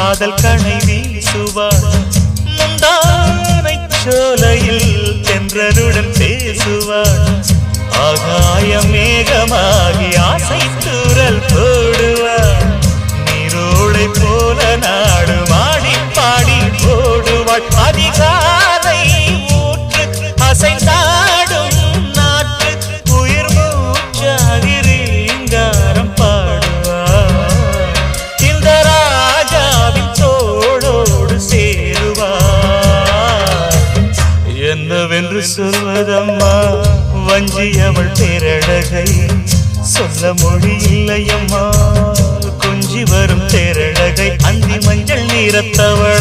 காதல் கணை வீசுவார். முந்தானை சோலையில் தென்றருடன் பேசுவார். ஆகாய மேகமாகி ஆசை தூரல் போடுவார். நீரோடை போல நாடு மாடி பாடி போடுவாள் அதிகாலை ஊற்று அசைந்த என்று சொல்வதம்மா வஞ்சி அவள் பேரழகை. சொல்ல மொழி இல்லையம்மா கொஞ்சி வரும் பேரழகை. அந்தி மஞ்சள் நிறத்தவள்